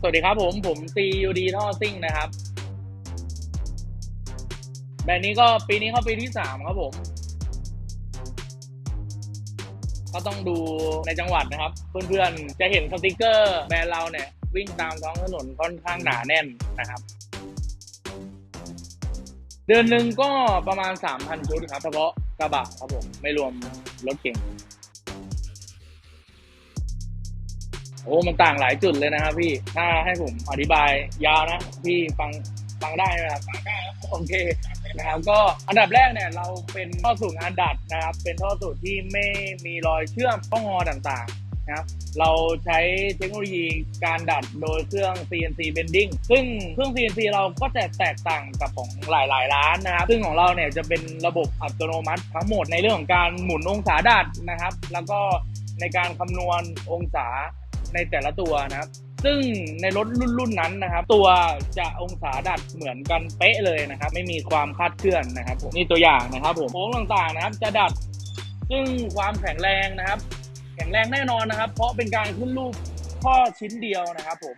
สวัสดีครับผมผม CUD ท่อซิ่งนะครับ แบรนด์นี้ก็ปีนี้เข้าปีที่สามครับผม ก็ต้องดูในจังหวัดนะครับ เพื่อนๆ จะเห็นสติกเกอร์แบรนด์เราเนี่ย วิ่งตามท้องถนนค่อนข้างหนาแน่นนะครับ เดือนหนึ่งก็ประมาณ 3,000 ชุดครับ เฉพาะกระบะครับผม ไม่รวมรถเก่ง โอ้มันต่างหลายจุดเลยนะครับพี่ถ้าให้ผมอธิบายยาวนะพี่ฟังฟังได้ไหมครับฟังได้ครับโอเคนะครับก็อันดับแรกเนี่ยเราเป็นท่อสูตรงานดัดนะครับ เป็นท่อสูตรที่ไม่มีรอยเชื่อมข้องอต่างๆนะครับเราใช้เทคโนโลยีการดัดโดยเครื่อง CNC bending ซึ่งเครื่อง CNC เราก็จะแตกต่างกับของหลายๆร้านนะครับ ซึ่งของเราเนี่ยจะเป็นระบบอัตโนมัติทั้งหมดในเรื่องของการหมุนองศาดัดนะครับ แล้วก็ในการคำนวณองศา ในแต่ละตัวนะครับซึ่งในรถรุ่นรุ่นนั้นนะครับ ตัวจะองศาดัดเหมือนกันเป๊ะเลยนะครับ ไม่มีความคลาดเคลื่อนนะครับผมนี่ตัวอย่างนะครับผมโค้งต่างๆนะครับ จะดัด ซึ่งความแข็งแรงนะครับ แข็งแรงแน่นอนนะครับ เพราะเป็นการขึ้นรูปข้อชิ้นเดียวนะครับผม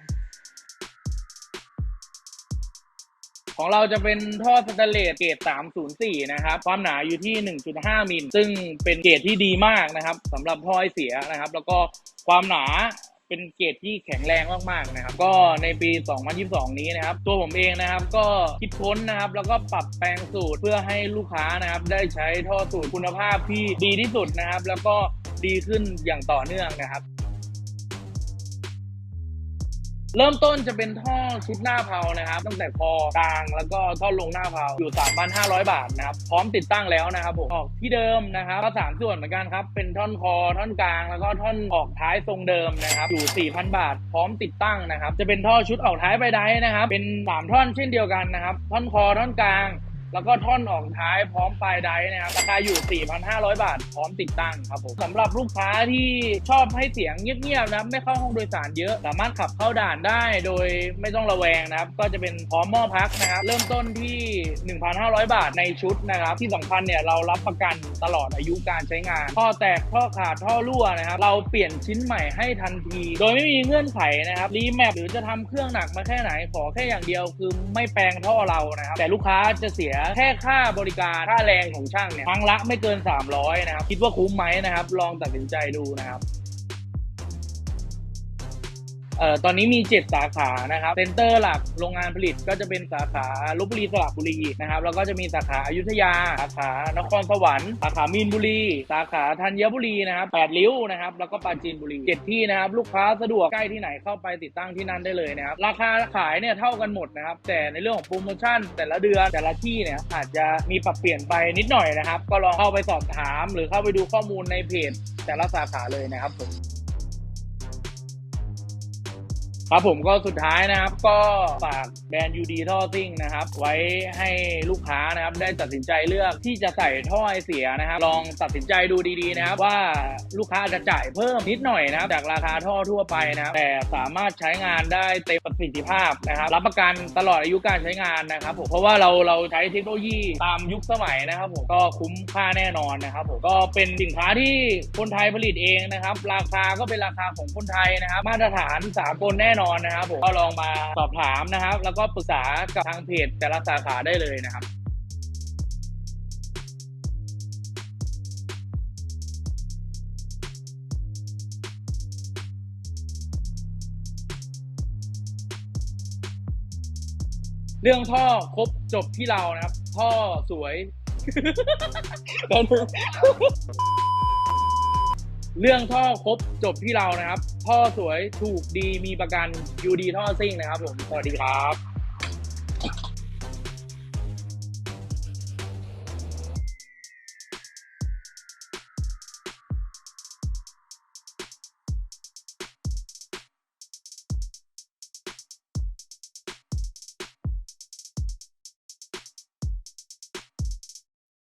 ของเราจะเป็นท่อสแตนเลสเกรด304 นะครับ ความหนาอยู่ที่ 1.5 มิล ซึ่งเป็นเกรดที่ดีมากนะครับสำหรับท่อไอเสียนะครับ แล้วก็ความหนา เป็นเกรดที่แข็งแรงมากๆนะครับ ก็ในปี 2022 นี้นะครับ ตัวผมเองนะครับก็คิดค้นนะครับ แล้วก็ปรับแปลงสูตรเพื่อให้ลูกค้านะครับได้ใช้ท่อสูตรคุณภาพที่ดีที่สุดนะครับ แล้วก็ดีขึ้นอย่างต่อเนื่องนะครับ เริ่มต้นจะเป็นท่อชุดหน้าเพานะครับ ตั้งแต่คอกลางแล้วก็ท่อลงหน้าเพาอยู่ 3,500 บาทนะครับ พร้อมติดตั้งแล้วนะครับผมออกที่เดิมนะครับก็สามส่วนเหมือนกันครับ เป็นท่อนคอท่อนกลาง แล้วก็ท่อนออกท้ายทรงเดิมนะครับ อยู่ 4,000 บาท พร้อมติดตั้งนะครับ จะเป็นท่อชุดออกท้ายไปได้นะครับ เป็น 3 ท่อนเช่นเดียวกันนะครับ ท่อนคอท่อนกลาง แล้วก็ท่อนออกท้ายพร้อมปลายไดนะครับราคาอยู่ 4,500 บาท พร้อมติดตั้งครับผมสำหรับลูกค้าที่ชอบให้เสียงเงียบๆนะครับไม่เข้าห้องโดยสารเยอะ สามารถขับเข้าด่านได้โดยไม่ต้องระแวงนะครับ ก็จะเป็นพร้อมหม้อพักนะครับ เริ่มต้นที่ 1,500 บาทในชุดนะครับ ที่สำคัญเนี่ยเรารับประกันตลอดอายุการใช้งานท่อแตกท่อขาดท่อรั่วนะครับ เราเปลี่ยนชิ้นใหม่ให้ทันที โดยไม่มีเงื่อนไขนะครับรีแมปหรือจะทำเครื่องหนักมาแค่ไหนขอแค่อย่างเดียวคือไม่แปลงท่อเรานะครับแต่ลูกค้าจะเสียแค่ค่าบริการค่าแรงของช่างเนี่ยครั้งละไม่เกิน 300นะครับคิดว่าคุ้มไหมนะครับ ลองตัดสินใจดูนะครับ เอ่อตอนนี้มี 7 สาขานะครับเซ็นเตอร์หลักโรงงานผลิตก็จะเป็นสาขาลบบุรีสระบุรีนะครับแล้วก็จะมีสาขาอายุทยา สาขานครสวรรค์สาขามีนบุรี สาขาธัญบุรีนะครับแปดริ้วนะครับแล้วก็ปราจีนบุรีเจ็ดที่นะครับลูกค้าสะดวกใกล้ที่ไหนเข้าไปติดตั้งที่นั่นได้เลยนะครับราคาขายเนี่ยเท่ากันหมดนะครับแต่ในเรื่องของโปรโมชั่น แต่ละเดือนแต่ละที่เนี่ยอาจจะมีปรับเปลี่ยนไปนิดหน่อยนะครับ ก็ลองเข้าไปสอบถาม หรือเข้าไปดูข้อมูลในเพจแต่ละสาขาเลยนะครับผม ครับผมก็สุดท้ายนะครับก็ฝากแบรนด์ UD ท่อซิ่งนะครับ ไว้ให้ลูกค้านะครับได้ตัดสินใจเลือกที่จะใส่ท่อไอเสียนะครับ ลองตัดสินใจดูดีๆนะครับ ว่าลูกค้าจะจ่ายเพิ่มนิดหน่อยนะครับ จากราคาท่อทั่วไปนะครับ แต่สามารถใช้งานได้เต็มประสิทธิภาพนะครับ รับประกันตลอดอายุการใช้งานนะครับผมเพราะว่าเราเราใช้เทคโนโลยีตามยุคสมัยนะครับผมก็คุ้มค่าแน่นอนนะครับผมก็เป็นสินค้าที่คนไทยผลิตเองนะครับ ราคาก็เป็นราคาของคนไทยนะครับ มาตรฐานสากลแน่นอนนอนนะครับผมก็ลองมาสอบถามนะครับ แล้วก็ปรึกษากับทางเพจแต่ละสาขาได้เลยนะครับเรื่องท่อครบจบที่เรานะครับ ท่อสวย เรื่องท่อครบจบที่เรานะครับ ท่อสวยถูกดีมีประกันยูดีท่อซิ่งนะครับผม สวัสดีครับ